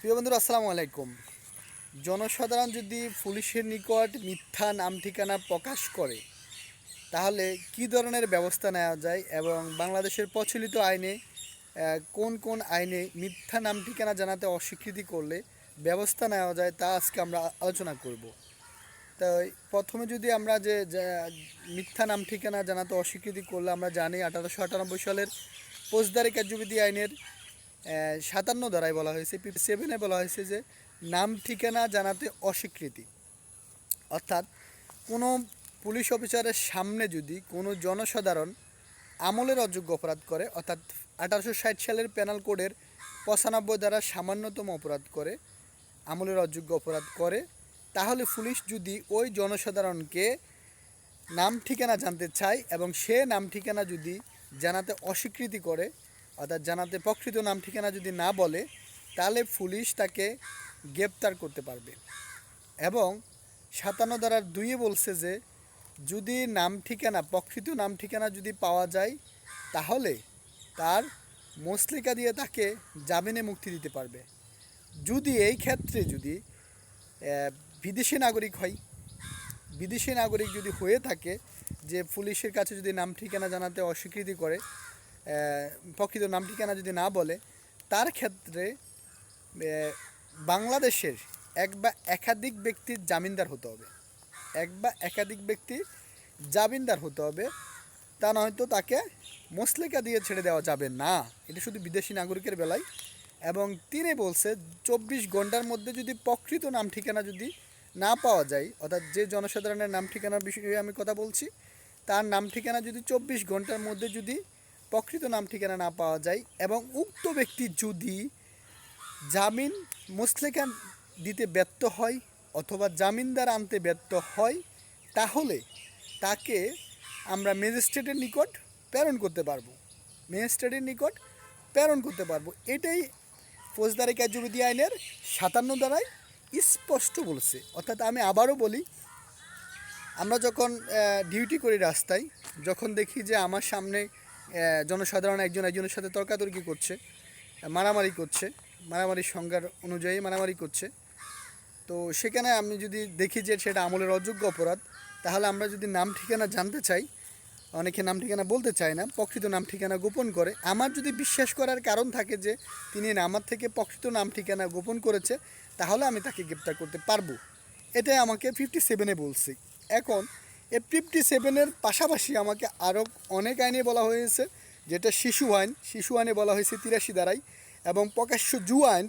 প্রিয় বন্ধুরা, আসসালামু আলাইকুম। জনসাধারণ যদি পুলিশের নিকট মিথ্যা নাম ঠিকানা প্রকাশ করে, তাহলে কি ধরনের ব্যবস্থা নেওয়া যায় এবং বাংলাদেশের প্রচলিত আইনে কোন কোন আইনে মিথ্যা নাম ঠিকানা জানাতে অস্বীকৃতি করলে ব্যবস্থা নেওয়া যায় তা আজকে আমরা আলোচনা করব। তাই প্রথমে যদি আমরা যে, মিথ্যা নাম ঠিকানা জানাতে অস্বীকৃতি করলে আমরা জানি আঠারোশো আটানব্বই সালের ফৌজদারি কার্যবিধি আইনের সাতান্ন ধারায় বলা হয়েছে ফিফটি সেভেনে বলা হয়েছে যে নাম, ঠিকানা জানাতে অস্বীকৃতি। অর্থাৎ কোনো পুলিশ অফিসারের সামনে যদি কোনো জনসাধারণ আমলের অযোগ্য অপরাধ করে, অর্থাৎ আঠারোশো ষাট সালের পেনাল কোডের পঁচানব্বই দ্বারা সামান্যতম অপরাধ করে, আমলের অযোগ্য অপরাধ করে, তাহলে পুলিশ যদি ওই জনসাধারণকে নাম, ঠিকানা জানতে চায় এবং সে নাম, ঠিকানা যদি জানাতে অস্বীকৃতি করে অর্থাৎ জানাতে প্রকৃত নাম ঠিকানা যদি না বলে, তাহলে পুলিশ তাকে গ্রেপ্তার করতে পারবে। এবং সাতান্ন ধারার দুইয়ে বলছে যে, যদি নাম ঠিকানা, প্রকৃত নাম ঠিকানা যদি পাওয়া যায়, তাহলে তার মুসলিকা দিয়ে তাকে জামিনে মুক্তি দিতে পারবে। যদি এই ক্ষেত্রে যদি বিদেশি নাগরিক হয়, বিদেশি নাগরিক যদি হয়ে থাকে যে পুলিশের কাছে যদি নাম ঠিকানা জানাতে অস্বীকৃতি করে প্রকৃত নাম ঠিকানা যদি না বলে, তার ক্ষেত্রে বাংলাদেশের এক বা একাধিক ব্যক্তির জামিনদার হতে হবে। এক বা একাধিক ব্যক্তির জামিনদার হতে হবে। তা নয়তো তাকে মুসলিকা দিয়ে ছেড়ে দেওয়া যাবে না। এটা শুধু বিদেশি নাগরিকের বেলায়। এবং তিনি বলছে, চব্বিশ ঘণ্টার মধ্যে যদি প্রকৃত নাম ঠিকানা যদি না পাওয়া যায়, অর্থাৎ যে জনসাধারণের নাম ঠিকানার বিষয়ে আমি কথা বলছি, তার নাম ঠিকানা যদি চব্বিশ ঘণ্টার মধ্যে যদি প্রকৃত নাম ঠিকানা না পাওয়া যায় এবং উক্ত ব্যক্তি যদি জামিন মুসলেকা দিতে ব্যর্থ হয় অথবা জামিনদার আনতে ব্যর্থ হয়, তাহলে তাকে আমরা ম্যাজিস্ট্রেটের নিকট প্রেরণ করতে পারব। ম্যাজিস্ট্রেটের নিকট প্রেরণ করতে পারব। এটাই ফৌজদারি কার্যবিধি আইনের সাতান্ন দ্বারাই স্পষ্ট বলছে। অর্থাৎ আমি আবারও বলি, আমরা যখন ডিউটি করি রাস্তায়, যখন দেখি যে আমার সামনে জনসাধারণ একজন একজনের সাথে তর্কাতর্কি করছে, মারামারি করছে, মারামারির সংজ্ঞার অনুযায়ী মারামারি করছে। তো সেখানে আমি যদি দেখি যে সেটা আমলের অযোগ্য অপরাধ, তাহলে আমরা যদি নাম ঠিকানা জানতে চাই, অনেকে নাম ঠিকানা বলতে চায় না, প্রকৃত নাম ঠিকানা গোপন করে। আমার যদি বিশ্বাস করার কারণ থাকে যে তিনি আমার থেকে প্রকৃত নাম ঠিকানা গোপন করেছে, তাহলে আমি তাকে গ্রেপ্তার করতে পারব। এটাই আমাকে ফিফটি সেভেনে বলছি। এখন এই ফিফটি সেভেনের পাশাপাশি আমাকে আরও অনেক আইনে বলা হয়েছে, যেটা শিশু আইন, শিশু আইনে বলা হয়েছে তিরাশি দ্বারাই, এবং প্রকাশ্য জু আইন